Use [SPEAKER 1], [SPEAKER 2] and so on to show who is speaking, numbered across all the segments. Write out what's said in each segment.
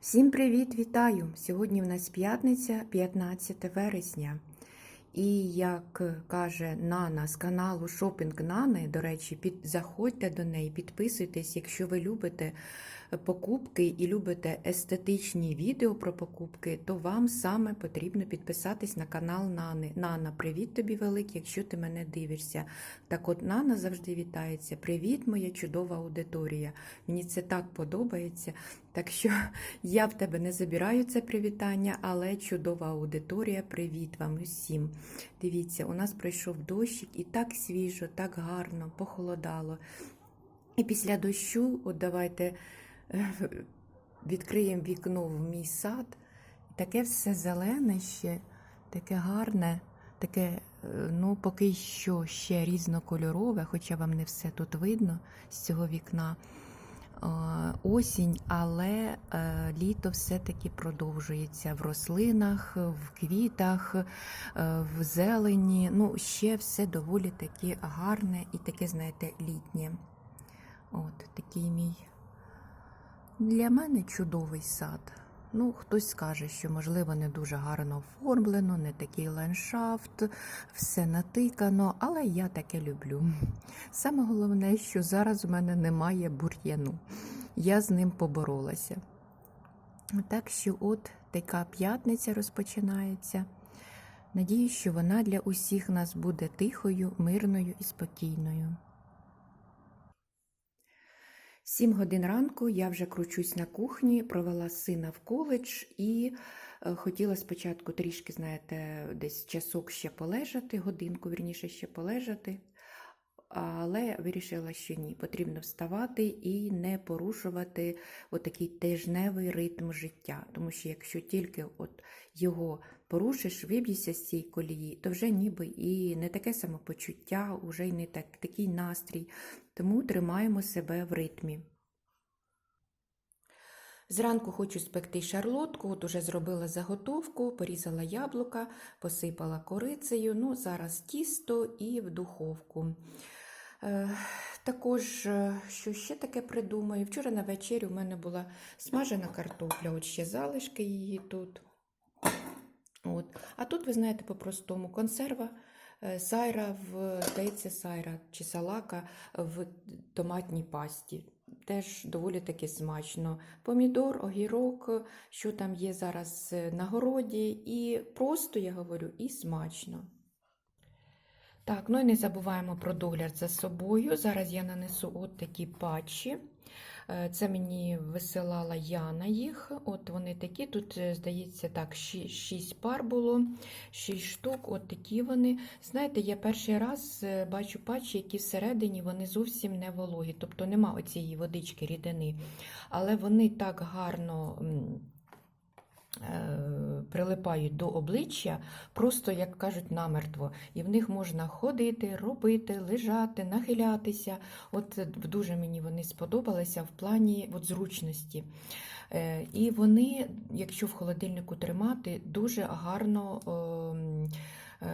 [SPEAKER 1] Всім привіт, вітаю! Сьогодні в нас п'ятниця, 15 вересня. І як каже Нана з каналу Шопінг Нани, до речі, під, заходьте до неї, підписуйтесь, якщо ви любите покупки і любите естетичні відео про покупки, то вам саме потрібно підписатись на канал Нани. Нана, привіт тобі великий, якщо ти мене дивишся. Так от Нана завжди вітається. Привіт, моя чудова аудиторія. Мені це так подобається. Так що я в тебе не забираю це привітання, але чудова аудиторія. Привіт вам усім. Дивіться, у нас пройшов дощик і так свіжо, так гарно, похолодало. І після дощу, от давайте відкриємо вікно в мій сад. Таке все зелене ще, таке гарне, таке, е, ну, поки що ще різнокольорове, хоча вам не все тут видно з цього вікна. Осінь, але е, літо все-таки продовжується в рослинах, в квітах, е, в зелені. Ну, ще все доволі таки гарне і таке, знаєте, літнє. От такий мій для мене чудовий сад. Ну, хтось скаже, що, можливо, не дуже гарно оформлено, не такий ландшафт, все натикано, але я таке люблю. Саме головне, що зараз у мене немає бур'яну. Я з ним поборолася. Так що, от така п'ятниця розпочинається. Надію, що вона для усіх нас буде тихою, мирною і спокійною. Сім годин ранку я вже кручусь на кухні, провела сина в коледж і е, хотіла спочатку трішки, знаєте, десь часок ще полежати, годинку, вірніше, ще полежати. Але вирішила, що ні, потрібно вставати і не порушувати отакий тижневий ритм життя. Тому що якщо тільки от його порушиш, виб'єшся з цієї колії, то вже ніби і не таке самопочуття, уже й не так, такий настрій. Тому тримаємо себе в ритмі. Зранку хочу спекти шарлотку, от уже зробила заготовку, порізала яблука, посипала корицею. Ну, зараз тісто і в духовку. Е, також, е, що ще таке придумаю? Вчора на вечерю у мене була смажена картопля, от ще залишки її тут. От. А тут, ви знаєте, по-простому консерва. е, Сайра в здається, сайра чи салака в томатній пасті. Теж доволі таки смачно. Помідор, огірок, що там є зараз е, на городі, і просто, я говорю, і смачно. Так, ну і не забуваємо про догляд за собою. Зараз я нанесу от такі патчі. Е, Це мені висилала Яна їх. От вони такі. Тут, е, здається, так, 6 пар було, 6 штук. От такі вони. Знаєте, я перший раз е, бачу патчі, які всередині вони зовсім не вологі. Тобто нема оцієї водички рідини. Але вони так гарно. Е, Прилипають до обличчя, просто, як кажуть, намертво. І в них можна ходити, робити, лежати, нахилятися. От е, дуже мені вони сподобалися в плані от, зручності. Е, І вони, якщо в холодильнику тримати, дуже гарно е,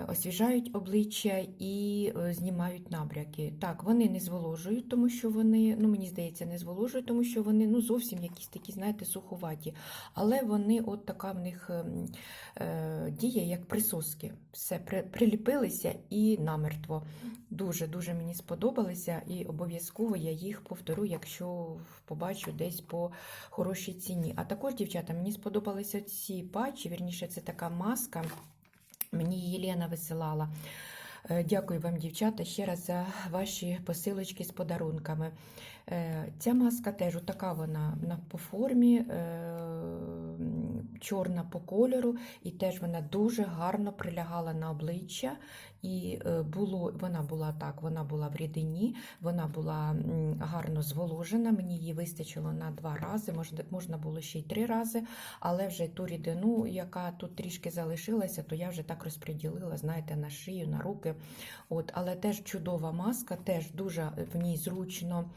[SPEAKER 1] освіжають обличчя і е, знімають набряки. Так, вони не зволожують, тому що вони, ну мені здається, не зволожують, тому що вони ну, зовсім якісь такі, знаєте, суховаті. Але вони, от така в них ем, е, дія, як присоски. Все, при, приліпилися і намертво. Дуже-дуже мені сподобалися, і обов'язково я їх повторю, якщо побачу десь по хорошій ціні. А також, дівчата, мені сподобалися ці патчі, вірніше, це така маска. Мені Єлена висилала. Е, Дякую вам, дівчата, ще раз за ваші посилочки з подарунками. Е, Ця маска теж така вона, по формі, е, чорна по кольору, і теж вона дуже гарно прилягала на обличчя. І е, було, вона була так, вона була в рідині, вона була гарно зволожена. Мені її вистачило на два рази, можна, можна було ще й три рази, але вже ту рідину, яка тут трішки залишилася, то я вже так розподілила, знаєте, на шию, на руки. От, але теж чудова маска, теж дуже в ній зручно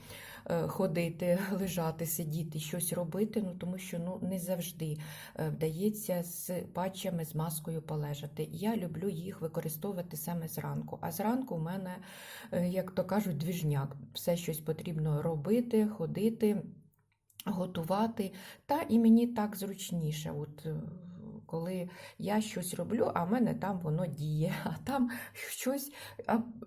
[SPEAKER 1] е, ходити, лежати, сидіти, щось робити, ну тому що ну не завжди е, вдається з патчами, з маскою полежати. Я люблю їх використовувати саме зранку. А зранку в мене, е, як то кажуть, двіжняк. Все щось потрібно робити, ходити. готувати. Та і мені так зручніше. От, е, коли я щось роблю, а в мене там воно діє, а там щось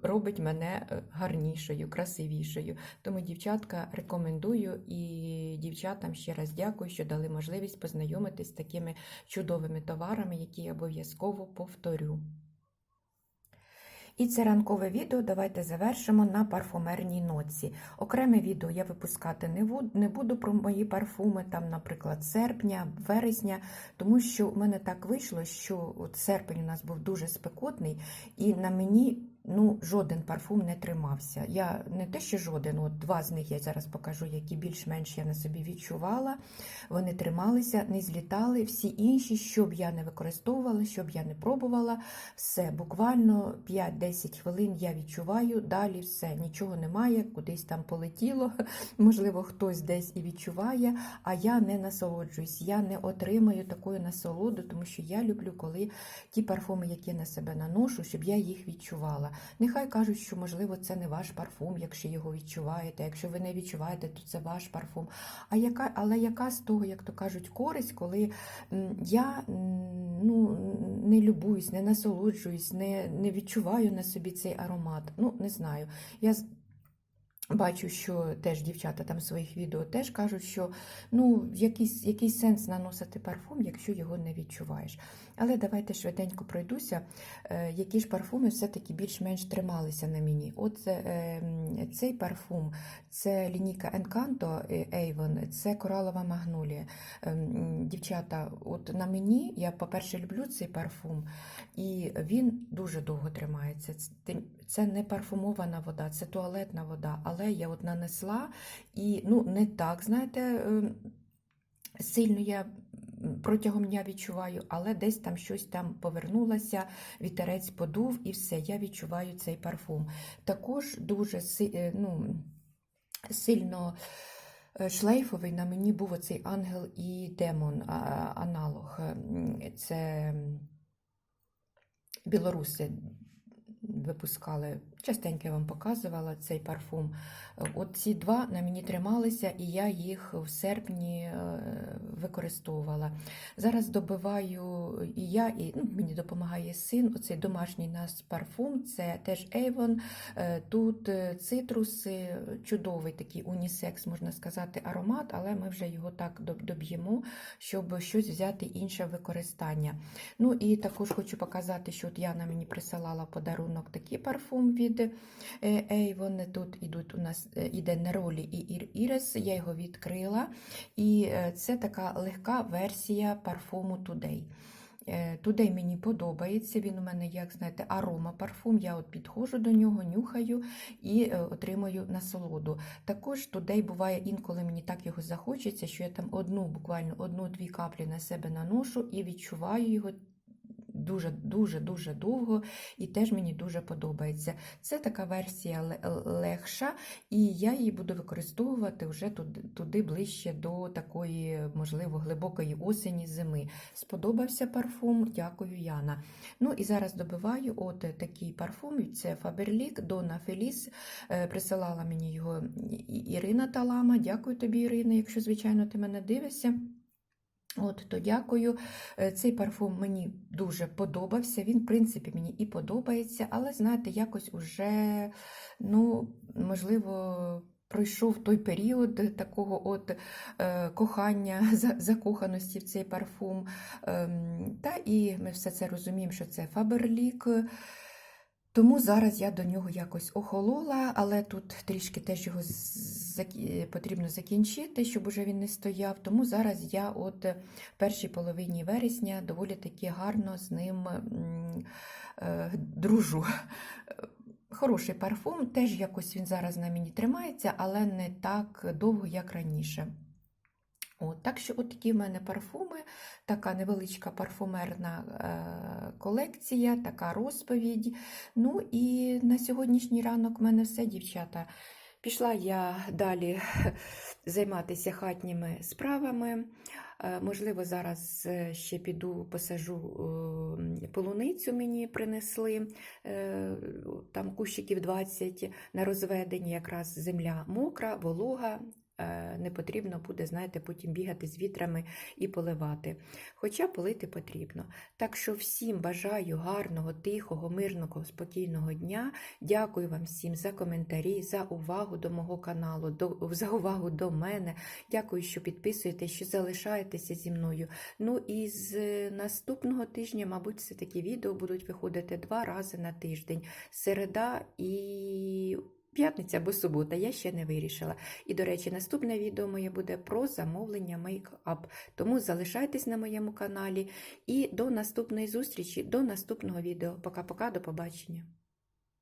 [SPEAKER 1] робить мене е, гарнішою, красивішою. Тому, дівчатка, рекомендую і дівчатам ще раз дякую, що дали можливість познайомитись з такими чудовими товарами, які я обов'язково повторю. І це ранкове відео давайте завершимо на парфумерній ноці. Окреме відео я випускати не буду про мої парфуми, там, наприклад, серпня, вересня, тому що в мене так вийшло, що от серпень у нас був дуже спекотний, і на мені ну, жоден парфум не тримався. Я не те, що жоден, от два з них я зараз покажу, які більш-менш я на собі відчувала. Вони трималися, не злітали. Всі інші, що б я не використовувала, що б я не пробувала, все, буквально 5-10 хвилин я відчуваю, далі все, нічого немає, кудись там полетіло, можливо, хтось десь і відчуває, а я не насолоджуюсь, я не отримаю такої насолоди, тому що я люблю, коли ті парфуми, які на себе наношу, щоб я їх відчувала. Нехай кажуть, що можливо це не ваш парфум, якщо його відчуваєте. Якщо ви не відчуваєте, то це ваш парфум. А яка, але яка з того, як то кажуть, користь, коли я ну, не любуюсь, не насолоджуюсь, не, не відчуваю на собі цей аромат. Ну, не знаю. Я бачу, що теж дівчата там своїх відео теж кажуть, що ну, якийсь, якийсь сенс наносити парфум, якщо його не відчуваєш. Але давайте швиденько пройдуся, е, які ж парфуми все-таки більш-менш трималися на мені. От е, цей парфум це лінійка Encanto е, Avon, це коралова магнолія. Ем, Дівчата, от на мені, я, по-перше, люблю цей парфум, і він дуже довго тримається. Це- не парфумована вода, це туалетна вода. Але я от нанесла і ну, не так, знаєте, ем, сильно я протягом дня відчуваю, але десь там щось там повернулося, вітерець подув і все, я відчуваю цей парфум. Також дуже е, ну, сильно е, шлейфовий на мені був оцей ангел і демон аналог. Це білоруси випускали. Частенько я вам показувала цей парфум. От ці два на мені трималися, і я їх в серпні е, використовувала. Зараз добиваю і я, і ну, мені допомагає син. Оцей домашній нас парфум, це теж Avon. Е, Тут е, цитруси, чудовий такий унісекс, можна сказати, аромат, але ми вже його так доб'ємо, щоб щось взяти інше використання. Ну і також хочу показати, що от Яна мені присилала подарунок такий парфум від е, Avon. Тут ідуть у нас е, іде Неролі і Ір- Ірис. Я його відкрила. І е, це така легка версія парфуму Today. Today мені подобається. Він у мене, як знаєте, арома парфум. Я от підходжу до нього, нюхаю і отримую насолоду. Також Today буває інколи мені так його захочеться, що я там одну, буквально одну-дві каплі на себе наношу і відчуваю його. Дуже дуже дуже довго і теж мені дуже подобається. Це така версія легша, і я її буду використовувати вже туди, туди ближче до такої, можливо, глибокої осені зими. Сподобався парфум, дякую, Яна. Ну і зараз добиваю от такий парфум. Це Donna Feliz. Е, Присилала мені його Ірина Талама. Дякую тобі, Ірина, якщо, звичайно, ти мене дивишся. От, то дякую. Е, Цей парфум мені дуже подобався. Він, в принципі, мені і подобається, але, знаєте, якось уже, ну, можливо, пройшов той період такого от е, кохання, закоханості в цей парфум. Ем, та і ми все це розуміємо, що це Фаберлік. Тому зараз я до нього якось охолола, але тут трішки теж його потрібно закінчити, щоб уже він не стояв. Тому зараз я от в першій половині вересня доволі таки гарно з ним е, дружу. Хороший парфум, теж якось він зараз на мені тримається, але не так довго, як раніше. От, так що от такі в мене парфуми, така невеличка парфумерна е, колекція, така розповідь. Ну і на сьогоднішній ранок в мене все, дівчата. Пішла я далі займатися хатніми справами. Е, Можливо, зараз е, ще піду посажу е, полуницю мені принесли, там кущиків 20 на розведенні, якраз земля мокра, волога, не потрібно буде, знаєте, потім бігати з вітрами і поливати. Хоча полити потрібно. Так що всім бажаю гарного, тихого, мирного, спокійного дня. Дякую вам всім за коментарі, за увагу до мого каналу, до, за увагу до мене. Дякую, що підписуєтесь, що залишаєтеся зі мною. Ну і з наступного тижня, мабуть, все такі відео будуть виходити два рази на тиждень. Середа і п'ятниця або субота. Я ще не вирішила. І, до речі, наступне відео моє буде про замовлення мейкап. Тому залишайтесь на моєму каналі. І до наступної зустрічі, до наступного відео. Пока-пока, до побачення.